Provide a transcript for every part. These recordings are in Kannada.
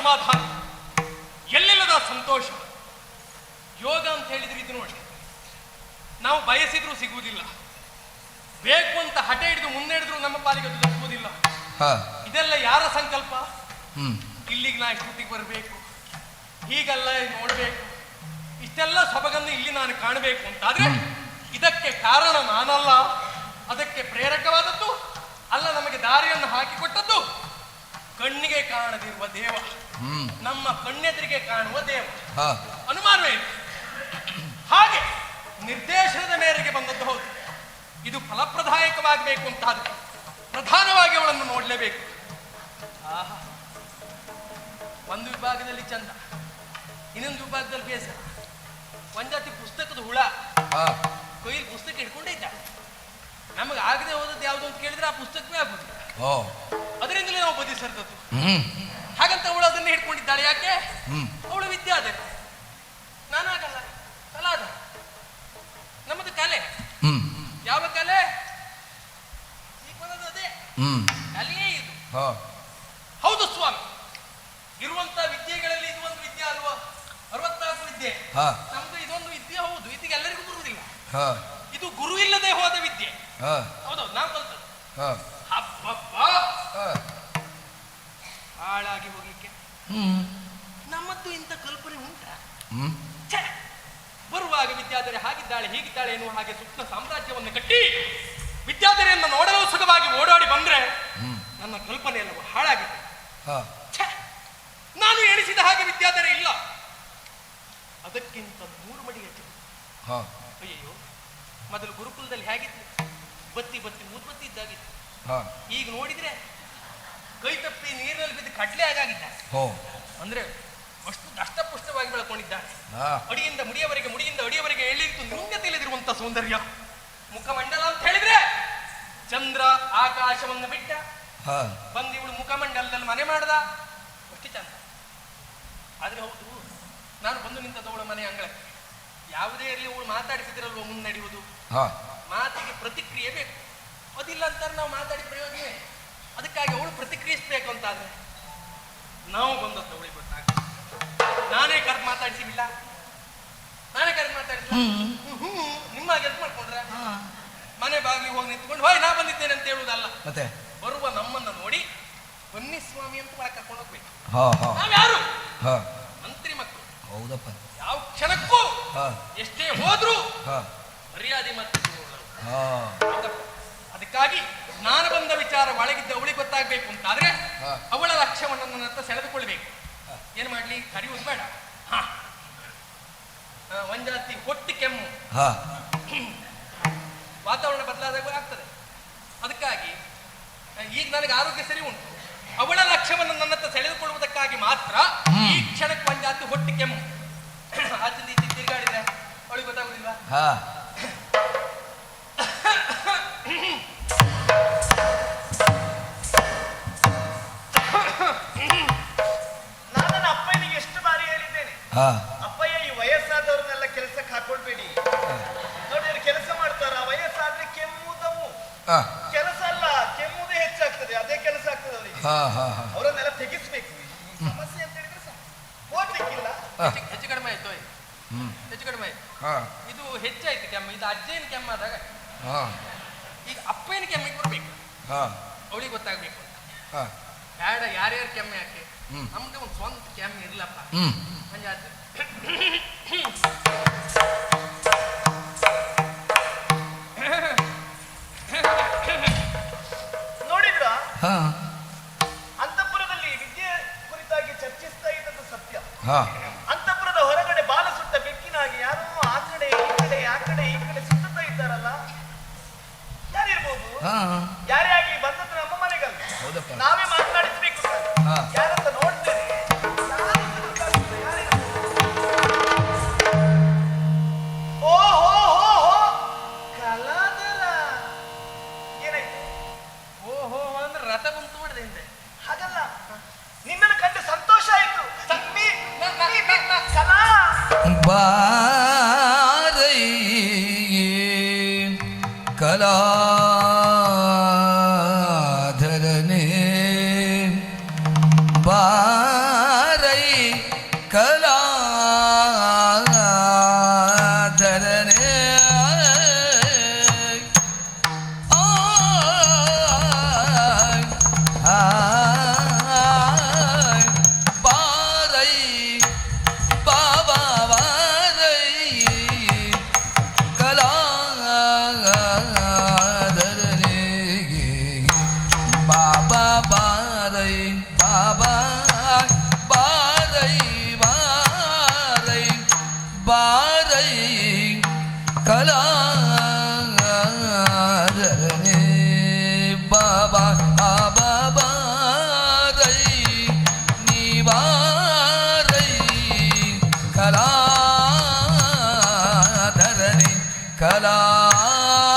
ಸಮಾಧಾನ ಎಲ್ಲಿಲ್ಲದ ಸಂತೋಷ? ಯೋಗ ಅಂತ ಹೇಳಿದ್ರೆ ಇದನ್ನು ನೋಡಿ. ನಾವು ಬಯಸಿದ್ರೂ ಸಿಗುವುದಿಲ್ಲ. ಬೇಕು ಅಂತ ಹಠ ಹಿಡಿದು ಮುನ್ನಡೆದ್ರು ನಮ್ಮ ಪಾಲಿಗೆ ಅದು ದಕ್ಕುವುದಿಲ್ಲ. ಇದೆಲ್ಲ ಯಾರ ಸಂಕಲ್ಪ? ಇಲ್ಲಿಗೆ ನಾ ಇಷ್ಟೊತ್ತಿಗೆ ಬರಬೇಕು. ಹೀಗೆಲ್ಲ ನೋಡಬೇಕು. ಇಷ್ಟೆಲ್ಲ ಸೊಬಗನ್ನು ಇಲ್ಲಿ ನಾನು ಕಾಣಬೇಕು ಅಂತ. ಆದ್ರೆ ಇದಕ್ಕೆ ಕಾರಣ ನಾನಲ್ಲ. ಅದಕ್ಕೆ ಪ್ರೇರಕವಾದದ್ದು ಅಲ್ಲ ನಮಗೆ ದಾರಿಯನ್ನು ಹಾಕಿಕೊಟ್ಟದ್ದು ಕಣ್ಣಿಗೆ ಕಾಣದಿರುವ ದೇವ. ನಮ್ಮ ಕಣ್ಣೆದುರಿಗೆ ಕಾಣುವ ದೇವ ಅನುಮಾನವೇ ಹಾಗೆ ನಿರ್ದೇಶನದ ಮೇರೆಗೆ ಬಂದದ್ದು ಹೌದು. ಇದು ಫಲಪ್ರದಾಯಕವಾಗಬೇಕು ಅಂತಾದ್ರೆ ಪ್ರಧಾನವಾಗಿ ಅವಳನ್ನು ನೋಡಲೇಬೇಕು. ಆಹಾ. ಒಂದು ವಿಭಾಗದಲ್ಲಿ ಚಂದ ಇನ್ನೊಂದು ವಿಭಾಗದಲ್ಲಿ ಬೇಸರ ಒಂದಾತಿ ಪುಸ್ತಕದ ಹುಳ. ಕೈಲಿ ಕೊಯ್ಲಿ ಪುಸ್ತಕ ಹಿಡ್ಕೊಂಡೇ ಇದ್ದ. ನಮಗೆ ಆಗದೆ ಹೋದದ್ದು ಯಾವುದು ಅಂತ ಕೇಳಿದ್ರೆ ಆ ಪುಸ್ತಕವೇ ಆಗುದು ಅದರಿಂದಲೇ ನಾವು ಬದಿ ಸರ್ದದ್ದು ಹ್ಮ್. ಹಾಗಂತ ಅವಳು ಅದನ್ನೇ ಹಿಡ್ಕೊಂಡಿದ್ದಾಳೆ ಯಾಕೆ? ಅವಳು ವಿದ್ಯಾಧರೆ ನಾನಾಗಲ್ಲ. ಕಲಾದ. ನಮ್ಮದು ಕಲೆ. ಯಾವ ಕಲೆ? ಈಗ ಅದೇ. ಕಲೆಯೇ ಇದು. ಹಾ. ಹೌದು ಸ್ವಾಮಿ. ಇರುವಂತ ವಿದ್ಯೆಗಳಲ್ಲಿ ಇದು ಒಂದು ವಿದ್ಯೆ ಅಲ್ವಾ? ಅರವತ್ನಾಲ್ಕು ವಿದ್ಯೆ. ಹಾ. ನಮ್ದು ಇದೊಂದು ವಿದ್ಯೆ ಹೌದು. ಇದಕ್ಕೆ ಎಲ್ಲರಿಗೂ ಬರುವುದಿಲ್ಲ. ಹಾ. ಇದು ಗುರು ಇಲ್ಲದೆ ಹೋದ ವಿದ್ಯೆ. ಹಾ. ಹೌದೌದು ನಾವು ಕಲ್ತದ್ದು ಹಾ ಹಬ್ಬಬ್ಬ ಹಾ ಹಾಳಾಗಿ ಹೋಗ್ಲಿಕ್ಕೆ. ನಮ್ಮದ್ದು ಇಂಥ ಕಲ್ಪನೆ ಉಂಟಾ! ಬರುವಾಗ ವಿದ್ಯಾಧರೆ ಹಾಗಿದ್ದಾಳೆ ಹೀಗಿದ್ದಾಳೆ ಎನ್ನುವ ಹಾಗೆ ಸುಪ್ನ ಸಾಮ್ರಾಜ್ಯವನ್ನು ಕಟ್ಟಿ ವಿದ್ಯಾಧರೆಯನ್ನು ನೋಡಲು ಸುಖವಾಗಿ ಓಡಾಡಿ ಬಂದ್ರೆ ನನ್ನ ಕಲ್ಪನೆ ಎಲ್ಲವೂ ಹಾಳಾಗಿದೆ! ನಾನು ಎಣಿಸಿದ ಹಾಗೆ ವಿದ್ಯಾಧರೆ ಇಲ್ಲ. ಅದಕ್ಕಿಂತ ಮೂರು ಮಡಿ ಹೆಚ್ಚು. ಹಾ. ಅಯ್ಯಯ್ಯೋ ಮೊದಲು ಗುರುಕುಲದಲ್ಲಿ ಹೇಗಿತ್ತು? ಬತ್ತಿ ಬತ್ತಿ ಮೂದ್ಬತ್ತಿ ಇದ್ದಾಗಿತ್ತು. ಈಗ ನೋಡಿದ್ರೆ ಕೈ ತಪ್ಪಿ ನೀರಿನಲ್ಲಿ ಬಿದ್ದು ಕಡ್ಲೆ ಆಗಾಗಿದ್ದ ಹೋ. ಅಂದ್ರೆ ಅಷ್ಟು ದಷ್ಟಪುಷ್ಟವಾಗಿ ಬೆಳಕೊಂಡಿದ್ದ ಅಡಿಯಿಂದ ಮುಡಿಯವರೆಗೆ ಮುಡಿಯಿಂದ ಅಡಿಯವರೆಗೆ ಎಳ್ಳಿತ್ತು ತಿಳಿದಿರುವಂತ ಸೌಂದರ್ಯ. ಮುಖಮಂಡಲ ಅಂತ ಹೇಳಿದ್ರೆ ಚಂದ್ರ ಆಕಾಶವನ್ನು ಬಿಟ್ಟ ಬಂದು ಇವಳು ಮುಖಮಂಡಲದಲ್ಲಿ ಮನೆ ಮಾಡ್ದ. ಅಷ್ಟು ಚಂದ ಆದ್ರೆ ಹೌದು ನಾನು ಬಂದು ನಿಂತದವಳ ಮನೆ ಅಂಗಳಕ್ಕೆ. ಯಾವುದೇ ಇರಲಿ ಅವಳು ಮಾತಾಡಿಸಿದ್ರಲ್ವ ಮುನ್ನಡೆಯುವುದು? ಮಾತಿಗೆ ಪ್ರತಿಕ್ರಿಯೆ ಬೇಕು. ಅದಿಲ್ಲ ಅಂತಾರೆ ನಾವು ಮಾತಾಡಿ ಪ್ರಯೋಜನ ಏನು? ಅದಕ್ಕಾಗಿ ಅವಳು ಪ್ರತಿಕ್ರಿಯಿಸ್ಬೇಕು ಅಂತಾದ್ರೆ ನಾವು ಬಂದದ್ದು ಅವಳಿಗೆ ಗೊತ್ತಾಗ ನಾನೇ ಕರೆದು ಮಾತಾಡಿಸಿಲ್ಲ ನಾನೇ ಕರೆದು ಮಾತಾಡಿಸಿಲ್ಲ ಹ್ಞೂ ನಿಮ್ಮ ಗೆದ್ದು ಮಾಡ್ಕೊಂಡ್ರೆ? ಮನೆ ಬಾಗಿಲಿಗೆ ಹೋಗಿ ನಿಂತ್ಕೊಂಡು ಹೋಯ್ ನಾ ಬಂದಿದ್ದೇನೆ ಅಂತ ಹೇಳುವುದಲ್ಲ. ಮತ್ತೆ? ಬರುವ ನಮ್ಮನ್ನ ನೋಡಿ ಬನ್ನಿ ಸ್ವಾಮಿ ಅಂತ ಒಳಗೆ ಕರ್ಕೊಂಡು ಹೋಗ್ಬೇಕು. ನಾವ್ಯಾರು ಹಾ. ಮಂತ್ರಿ ಮಕ್ಕಳು. ಹೌದಪ್ಪ. ಯಾವ ಕ್ಷಣಕ್ಕೂ ಹಾ. ಎಷ್ಟೇ ಹೋದ್ರು ಹಾ. ಮರ್ಯಾದೆ ಮತ್ತೆ ಅದಕ್ಕಾಗಿ ನಾನು ಬಂದ ವಿಚಾರ ಒಳಗಿದ್ದ ಅವಳಿಗೆ ಗೊತ್ತಾಗ್ಬೇಕು ಅಂತಾದ್ರೆ. ಅವಳ ಲಕ್ಷ್ಯವನ್ನು ನನ್ನ ಹತ್ರ ಸೆಳೆದುಕೊಳ್ಬೇಕು ಏನ್ ಮಾಡ್ಲಿ? ಕರೆಯುವುದು ಬೇಡ. ಹಾ. ಒಂಜಾತಿ ಹೊಟ್ಟಿ ಕೆಮ್ಮು. ವಾತಾವರಣ ಬದಲಾದಾಗ ಆಗ್ತದೆ. ಅದಕ್ಕಾಗಿ ಈಗ ನನಗೆ ಆರೋಗ್ಯ ಸರಿ ಉಂಟು. ಅವಳ ಲಕ್ಷ್ಯವನ್ನು ನನ್ನ ಹತ್ರ ಸೆಳೆದುಕೊಳ್ಳುವುದಕ್ಕಾಗಿ ಮಾತ್ರ ಈ ಕ್ಷಣಕ್ಕೆ ಒಂಜಾತಿ ಹೊಟ್ಟಿ ಕೆಮ್ಮು. ಆಚೆ ತಿರುಗಾಡಿದ್ರೆ ಅವಳಿಗೆ ಗೊತ್ತಾಗುದಿಲ್ವಾ? ಅಪ್ಪಯ್ಯ ಈ ವಯಸ್ಸಾದವ್ರನ್ನೆಲ್ಲ ಕೆಲಸಕ್ಕೆ ಹಾಕೊಳ್ಬೇಡಿ. ನೋಡಿ ಕೆಲಸ ಮಾಡ್ತಾರ ವಯಸ್ಸಾದ್ರೆ ಕೆಮ್ಮು ದಮ್ಮು ಕೆಲಸ ಅಲ್ಲ ಕೆಮ್ಮುದೇ ಹೆಚ್ಚಾಗ್ತದೆ ಅದೇ ಕೆಲಸ ಆಗ್ತದೆ ಅವರಿಗೆ. ಹಾ ಹಾ ಹಾ. ಅವರನ್ನೆಲ್ಲ ತೆಗಿಸ್ಬೇಕು. ಸಮಸ್ಯೆ ಅಂತ ಹೇಳಿದ್ರೆ ಓದ್ಲಿಕ್ಕಿಲ್ಲ. ಹೆಚ್ಚು ಕಡಿಮೆ ಆಯ್ತು ಹೆಚ್ಚು ಕಡಿಮೆ ಆಯ್ತು. ಹಾ. ಇದು ಹೆಚ್ಚಾಯ್ತು ಕೆಮ್ಮ ಇದು ಅಜ್ಜೇನು ಕೆಮ್ಮಾದಾಗ ಹಾ. ಈಗ ಅಪ್ಪೇನು ಕೆಮ್ಮಿಗೆ ಬರ್ಬೇಕು. ಹಾ. ಅವಳಿಗೆ ಗೊತ್ತಾಗ್ಬೇಕು ಬೇಡ ಯಾರ್ಯಾರು ಕೆಮ್ಮೆ ಯಾಕೆ. ನಮ್ದು ಒಂದು ಸ್ವಂತ ಕೆಮ್ಮೆ ಇರ್ಲಪ್ಪ. ನೋಡಿದ್ರ? ಹಾ. ಅಂತಃಪುರದಲ್ಲಿ ವಿದ್ಯೆ ಕುರಿತಾಗಿ ಚರ್ಚಿಸ್ತಾ ಇದ್ದದ್ದು ಸತ್ಯ. ಹಾ. ಅಂತಃಪುರದ ಹೊರಗಡೆ ಬಾಲ ಸುಟ್ಟ ಬೆಕ್ಕಿನಾಗಿ ಯಾರೋ ಆ ಕಡೆ ಈ ಕಡೆ ಆ ಕಡೆ ಈ ಕಡೆ ಸುತ್ತುತ್ತಾ ಇದ್ದಾರಲ್ಲ? ಯಾರಿರ್ಬೋದು? ಹಾ. ಯಾರೇ ಆಗಿ ಬಂದದ್ದು ನಮ್ಮ ಮನೆಗಲ್ಲ. ಹೌದಪ್ಪ. ನಾವೇ ಕಲಾ ಕಲಾಧರನೆ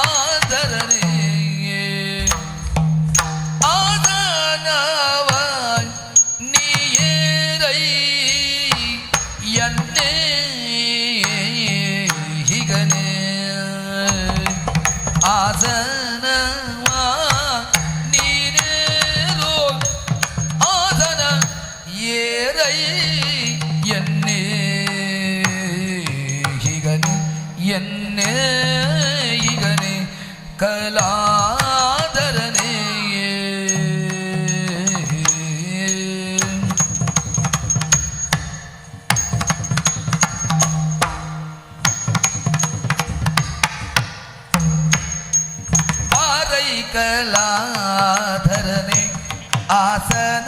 ഗംഗാധരനെ ആസന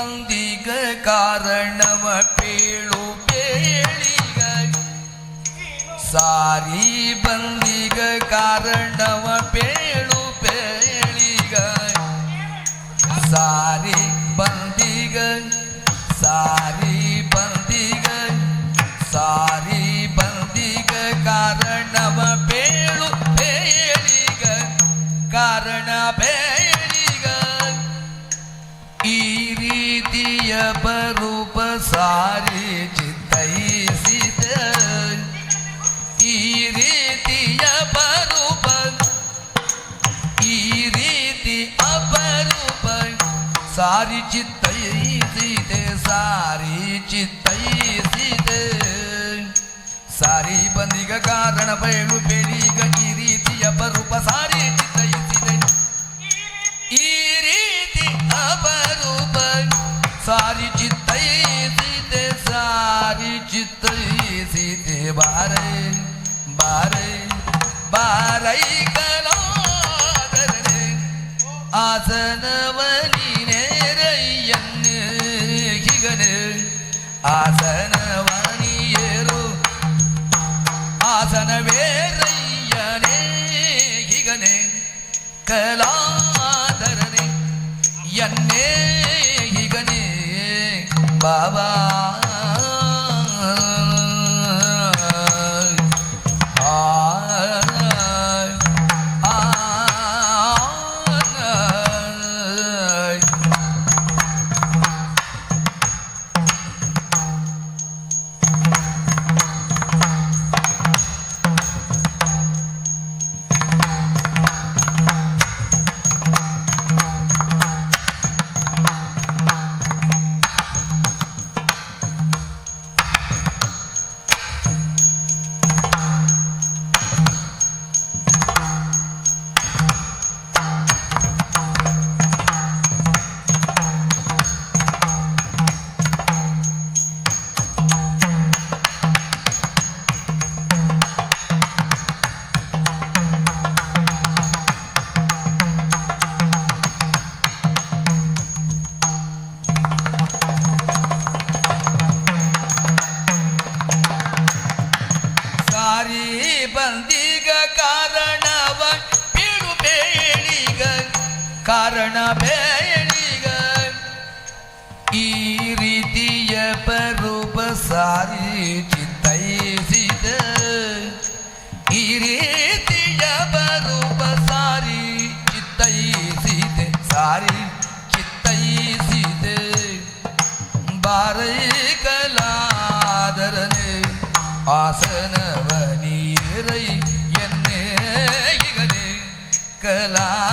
ಬಂದಿಗ ಕಾರಣವ ಪೇಳು ಪೇಳಿಗ ಸಾರಿ ಬಂದಿಗ ಕಾರಣವ ಪೇಳು ಪೇಳಿಗ ಸಾರಿ रूप सारी चिंतित रीति अपरूप। सारी चिंतित सारी चिंतित सारी बंदी का कारण पेड़ पेड़ी गिरी रीति अपरूप। सारी பாரை பாரை பாரை கலாதரனே ஆசனவனி நேரையன்னு கிகனு ஆசனவனி ஏறு ஆசன வேறையனே கிகனே கலாதரனே என்னே கிகனே பாபா la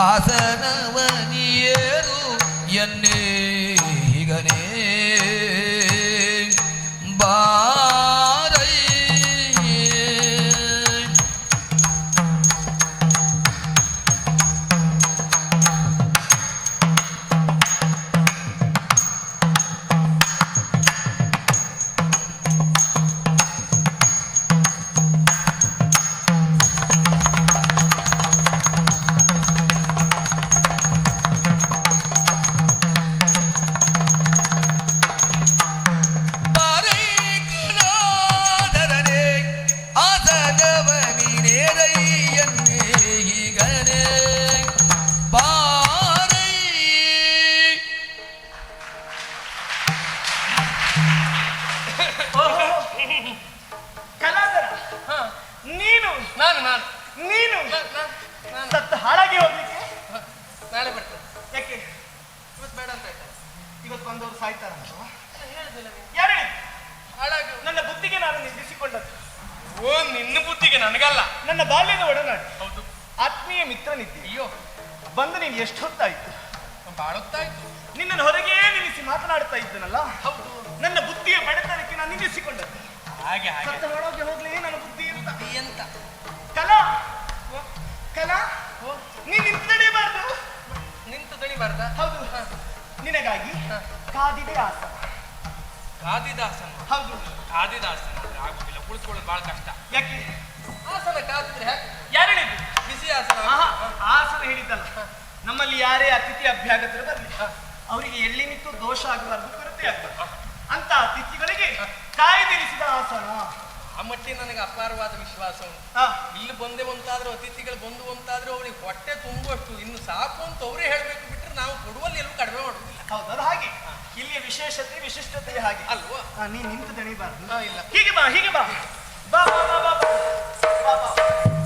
ಆಸನವ ಕಾದಿದಾಸ ಕಾದಿದಾಸನ ಹೌದು. ಕಾದಿದಾಸನ ಆಗುದಿಲ್ಲ ಕುಳಿತುಕೊಳ್ಳೋದು ಬಹಳ ಕಷ್ಟ. ಯಾಕೆ? ಆಸನ ಕಾದಿದ್ರೆ ಯಾರು ಹೇಳಿದ್ರು ಬಿಸಿ ಆಸನ. ಆಸನ ಹೇಳಿದ್ದಲ್ಲ. ನಮ್ಮಲ್ಲಿ ಯಾರೇ ಅತಿಥಿ ಅಭ್ಯಾಗತರು ಬರಲಿ. ಅವರಿಗೆ ಎಲ್ಲಿ ನಿಂತು ದೋಷ ಆಗಬಾರದು ಕೊರತೆ ಆಗಬಾರ್ದು. ಅಂತ ಅತಿಥಿಗಳಿಗೆ ಕಾಯ್ದಿರಿಸಿದ ಆಸನ. ಆ ಮಟ್ಟಿಗೆ ನನಗೆ ಅಪಾರವಾದ ವಿಶ್ವಾಸ ಇಲ್ಲಿ ಬಂದೆ ಒಂತಾದ್ರೂ ಅತಿಥಿಗಳು ಬಂದು ಒಂತಾದ್ರೂ ಅವರಿಗೆ ಹೊಟ್ಟೆ ತುಂಬುವಷ್ಟು ಇನ್ನು ಸಾಕು ಅಂತ ಅವರೇ ಹೇಳಬೇಕು ಬಿಟ್ಟರೆ ನಾವು ಕೊಡುವಲ್ಲಿ ಎಲ್ಲೂ ಕಡಿಮೆ ಮಾಡೋದಿಲ್ಲ ಹೌದು ಅದು ಹಾಗೆ. ಇಲ್ಲಿ ವಿಶೇಷತೆ ವಿಶಿಷ್ಟತೆ ಹಾಗೆ. ಅಲ್ವಾ? ನೀನು ನಿಂತು ದಣಿಬಾರ್ದು ಇಲ್ಲ. ಹೀಗೆ ಬಾ ಹೀಗೆ ಬಾ ಬಾ ಬಾ ಬಾ ಬಾ. ಬಾ ಬಾ.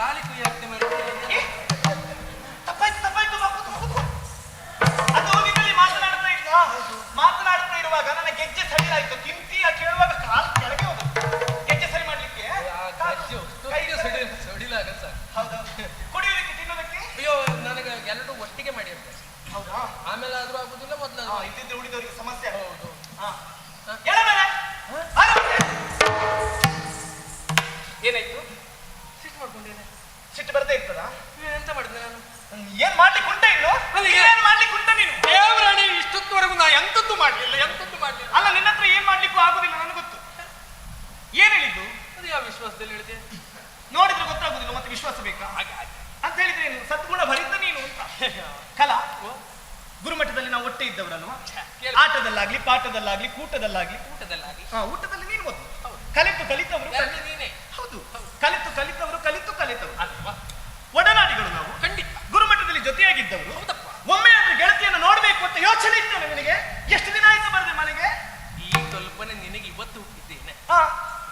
காளி குயில் ಆಟದಲ್ಲಿ ನಾವು ಒಟ್ಟೆ ಇದ್ದವರಲ್ವಾ? ಆಟದಲ್ಲಾಗ್ಲಿ ಪಾಠದಲ್ಲಾಗ್ಲಿ ಕೂಟದಲ್ಲಾಗ್ಲಿ. ಕೂಟದಲ್ಲಾಗ್ಲಿ. ಹಾ ಊಟದಲ್ಲಿ ನೀನು ಓದು ಕಲಿತು ಕಲಿತವರು ಕಲಿ- ನೀನೇ. ಹೌದು. ಕಲಿತು ಕಲಿತವರು ಕಲಿತು ಕಲಿತವರು. ಅಲ್ವಾ? ಒಡನಾಡಿಗಳು ನಾವು. ಖಂಡಿತ. ಗುರುಮಠದಲ್ಲಿ ಜೊತೆಯಾಗಿದ್ದವರು. ಹೌದಪ್ಪ. ಒಮ್ಮೆ ಆದ್ರೆ ಗೆಳತಿಯನ್ನು ನೋಡಬೇಕು ಅಂತ ಯೋಚನೆ ಇತ್ತು ನಿನಗೆ ಎಷ್ಟು ದಿನ ಆಯ್ತು ಬರದೆ ಮನೆಗೆ? ಈ ಕಲ್ಪನೆ ನಿನಗೆ ಇವತ್ತು ಹುಟ್ಟಿದ್ದೇನೆ. ಹಾ.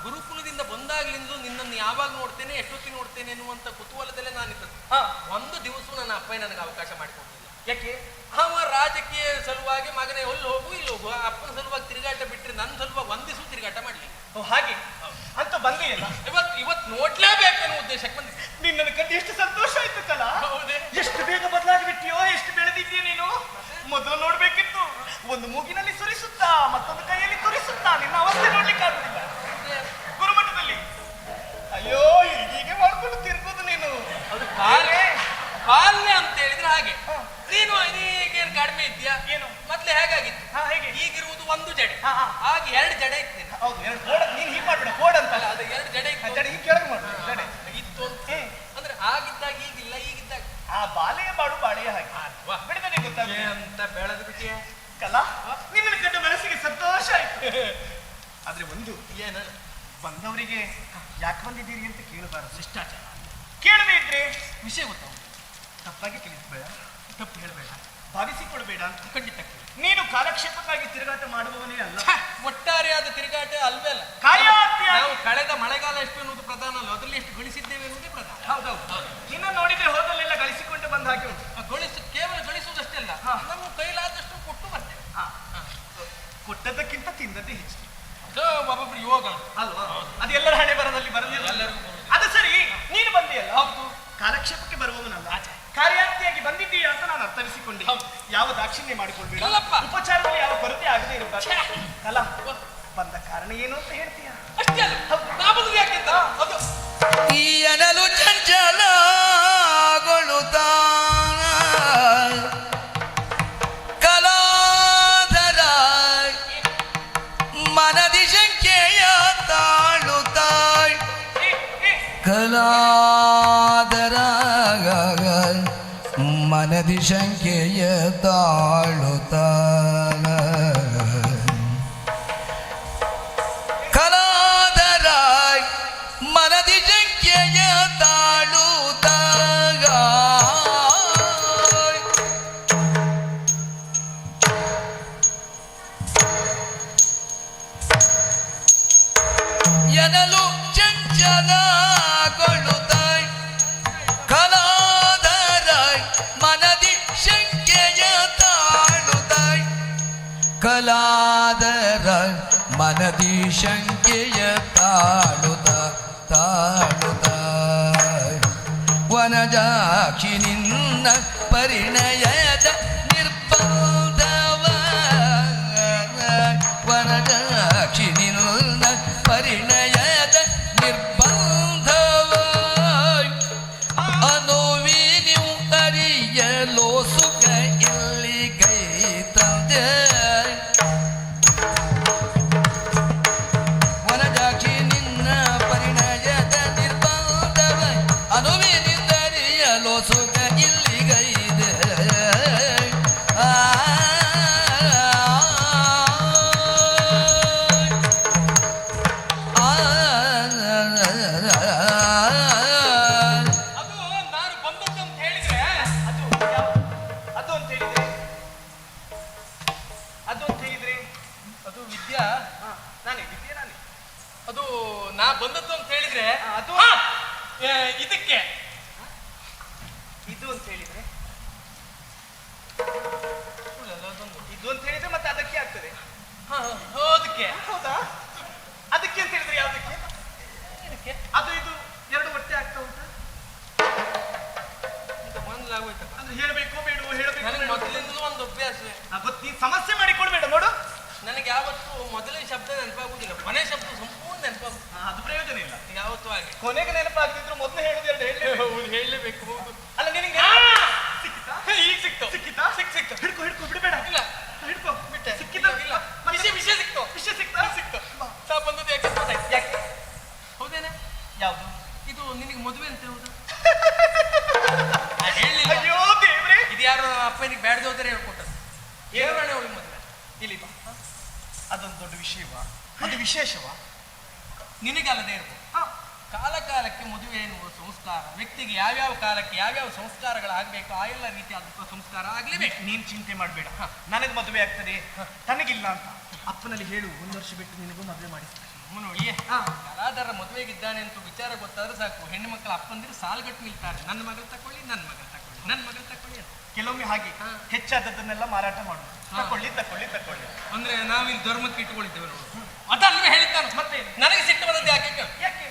ಗುರುಕುಲದಿಂದ ಬಂದಾಗ್ಲಿಂದು ನಿನ್ನನ್ನು ಯಾವಾಗ ನೋಡ್ತೇನೆ ಎಷ್ಟೊತ್ತಿ ನೋಡ್ತೇನೆ ಎನ್ನುವಂತ ಕುತೂಹಲದಲ್ಲೇ ನಾನು ಹಾ. ಒಂದು ದಿವಸ ನನ್ನ ಅಪ್ಪ ನನಗೆ ಅವಕಾಶ ಮಾಡಿಕೊಡ್ತೀನಿ ಯಾಕೆ? ಅವ ರಾಜಕೀಯ ಸಲುವಾಗಿ ಮಗನೇ ಒಲ್ಲಿ ಹೋಗು ಇಲ್ಲಿ ಹೋಗು. ಅಪ್ಪನ ಸಲುವಾಗಿ ತಿರುಗಾಟ ಬಿಟ್ಟರೆ ನನ್ನ ಸಲುವಾಗಿ ಒಂದಿಸು ತಿರುಗಾಟ ಮಾಡಲಿ ಓ ಹಾಗೆ? ಅಂತ ಬಂದಿ ಅಲ್ಲ ಇವತ್ತು ಇವತ್ತು ನೋಡ್ಲೇಬೇಕು ಅನ್ನೋ ಉದ್ದೇಶಕ್ಕೆ ಬಂದಿ ನಿನ್ನನ್ನು ಕಂಡು ಎಷ್ಟು ಸಂತೋಷ ಆಯ್ತು ಕಲ. ಹೌದೇ? ಎಷ್ಟು ಬೇಗ ಬದಲಾಗ್ಬಿಟ್ಟಿಯೋ ಎಷ್ಟು ಬೆಳೆದಿದ್ದೀಯ ನೀನು? ಮೊದಲು ನೋಡ್ಬೇಕಿತ್ತು. ಒಂದು ಮೂಗಿನ ভালো তা ಏಳನೇ ಅವಳಿಗೆ ಮದುವೆ. ಇಲ್ಲಿ ಬಾ. ಅದೊಂದು ದೊಡ್ಡ ವಿಷಯವಾ? ಅದು ವಿಶೇಷವಾ? ನಿನಗಲ್ಲದೆ ಇರ್ಬೋದು. ಹಾ, ಕಾಲ ಕಾಲಕ್ಕೆ ಮದುವೆ ಎನ್ನುವ ಸಂಸ್ಕಾರ ವ್ಯಕ್ತಿಗೆ ಯಾವ್ಯಾವ ಕಾಲಕ್ಕೆ ಯಾವ್ಯಾವ ಸಂಸ್ಕಾರಗಳಾಗಬೇಕು ಆ ಎಲ್ಲ ರೀತಿಯಾದಂಥ ಸಂಸ್ಕಾರ ಆಗಲೇಬೇಕು. ನೀನು ಚಿಂತೆ ಮಾಡಬೇಡ. ನನಗೆ ಮದುವೆ ಆಗ್ತದೆ. ತನಗಿಲ್ಲ ಅಂತ. ಅಪ್ಪನಲ್ಲಿ ಹೇಳು ಒಂದು ವರ್ಷ ಬಿಟ್ಟು ನಿನಗೂ ಮದುವೆ ಮಾಡಿಸ್ತಾರೆ. ಕಲಾಧಾರ ಮದುವೆಗಿದ್ದಾನೆ ಅಂತ ವಿಚಾರ ಗೊತ್ತಾದ್ರೆ ಸಾಕು. ಹೆಣ್ಣು ಮಕ್ಕಳ ಅಪ್ಪಂದಿರು ಸಾಲುಗಟ್ಟು ನಿಲ್ತಾರೆ. ನನ್ನ ಮಗಳು ತಕೊಳ್ಳಿ ನನ್ನ ಮಗಳು ತಕೊಳ್ಳಿ ನನ್ನ ಮಗಳು ತಕೊಳ್ಳಿ ಅಂತ. ಕೆಲವೊಮ್ಮೆ ಹಾಗೆ. ಹೆಚ್ಚಾದದ್ದನ್ನೆಲ್ಲ ಮಾರಾಟ ಮಾಡುದು. ತಕೊಳ್ಳಿ ತಕೊಳ್ಳಿ ತಕೊಳ್ಳಿ. ಅಂದ್ರೆ ನಾವಿಲ್ಲಿ ಧರ್ಮಕ್ಕೆ ಇಟ್ಟುಕೊಂಡಿದ್ದೇವೆ ನೋಡಿ. ಅದಲ್ವೇ ಹೇಳಿದ್ದಾನೆ ಮತ್ತೆ ನನಗೆ ಸಿಟ್ಟು ಬಂದದ್ದು ಯಾಕೆ? ಯಾಕೆ?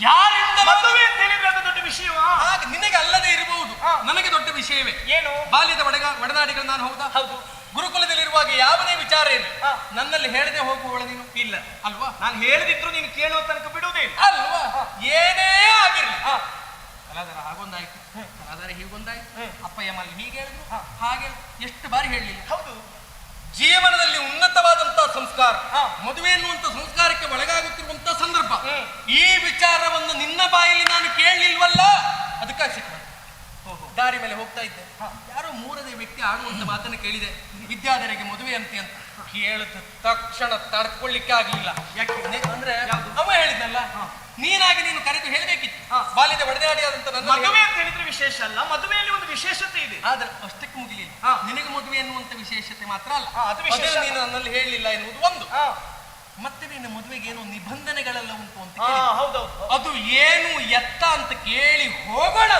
ಯಾರಿಂದ ಮದುವೆ ಅಂತ ಹೇಳಿದ್ರೆ ಅದು ದೊಡ್ಡ ವಿಷಯವಾ? ನಿನಗೆ ಅಲ್ಲದೆ ಇರಬಹುದು. ನನಗೆ ದೊಡ್ಡ ವಿಷಯವೇ. ಏನು? ಬಾಲ್ಯದ ಒಡಗ ಒಡನಾಡಿಗಳು ನಾನು ಹೌದಾ? ಹೌದು. ಗುರುಕುಲದಲ್ಲಿರುವಾಗ ಯಾವುದೇ ವಿಚಾರ ಏನು. ನನ್ನಲ್ಲಿ ಹೇಳದೆ ಹೋಗುವಳ ನೀನು? ಇಲ್ಲ. ಅಲ್ವಾ? ನಾನು ಹೇಳದಿದ್ರು ನೀನು ಕೇಳುವ ತನಕ ಬಿಡುವುದೇ ಇಲ್ಲ. ಅಲ್ವಾ? ಏನೇ ಆಗಿರ್ಲಿ ಕಲಾಧಾರ ಹಾಗೊಂದಾಯ್ತು. ಕಲಾಧಾರ ಹೀಗೊಂದಾಯ್ತು. ಹ್ಮ್. ಅಪ್ಪಯ್ಯ ಮಲ್ಲಿ ಹೀಗೆ ಹೇಳಿದ್ರು. ಹಾಗೆ ಎಷ್ಟು ಬಾರಿ ಹೇಳಲಿಲ್ಲ ಹೌದು. ಜೀವನದಲ್ಲಿ ಉನ್ನತವಾದಂತಹ ಸಂಸ್ಕಾರ. ಮದುವೆ ಎನ್ನುವಂತ ಸಂಸ್ಕಾರಕ್ಕೆ ಒಳಗಾಗುತ್ತಿರುವಂತಹ ಸಂದರ್ಭ. ಈ ವಿಚಾರವನ್ನು ನಿನ್ನ ಬಾಯಲ್ಲಿ ನಾನು ಕೇಳಲಿಲ್ವಲ್ಲ ಅದಕ್ಕಾಗಿ ಸಿಕ್ಕ ದಾರಿ ಮೇಲೆ ಹೋಗ್ತಾ ಇದ್ದೆ. ಯಾರೋ ಮೂರನೇ ವ್ಯಕ್ತಿ ಆಡುವಂತ ಮಾತನ್ನು ಕೇಳಿದೆ. ವಿದ್ಯಾಧರಿಗೆ ಮದುವೆ ಅಂತೆ ಅಂತ. ಕೇಳಿದ ತಕ್ಷಣ ತಡ್ಕೊಳ್ಳಿಕ್ಕೆ ಆಗ್ಲಿಲ್ಲ ಯಾಕೆ? ಅಂದ್ರೆ? ಅವ ಹೇಳಿದ್ನಲ್ಲ. ನೀನಾಗಿ ನೀನು ಕರೆದು ಹೇಳಬೇಕಿತ್ತು. ಬಾಲ್ಯದ ಒಡೆದಾಡಿಯಾದಂತ ನನ್ನ ಮದುವೆ ಅಂತ ಹೇಳಿದ್ರೆ ವಿಶೇಷ ಅಲ್ಲ ಮದುವೆಯಲ್ಲಿ ಒಂದು ವಿಶೇಷತೆ ಇದೆ. ಆದ್ರೆ ಅಷ್ಟಕ್ಕೆ ಮುಗಿಲಿಲ್ಲ. ನಿನಗೆ ಮದುವೆ ಎನ್ನುವಂತ ವಿಶೇಷತೆ ಮಾತ್ರ ಅಲ್ಲ. ಅದು ವಿಶೇಷ. ನೀನು ನನ್ನಲ್ಲಿ ಹೇಳಲಿಲ್ಲ ಎನ್ನುವುದು ಒಂದು. ಮತ್ತೆ ನಿನ್ನ ಮದುವೆಗೆ ಏನೋ ನಿಬಂಧನೆಗಳೆಲ್ಲ ಉಂಟು ಅಂತ. ಹೌದೌದು. ಅದು ಏನು ಎತ್ತ ಅಂತ ಕೇಳಿ ಹೋಗೋಣ.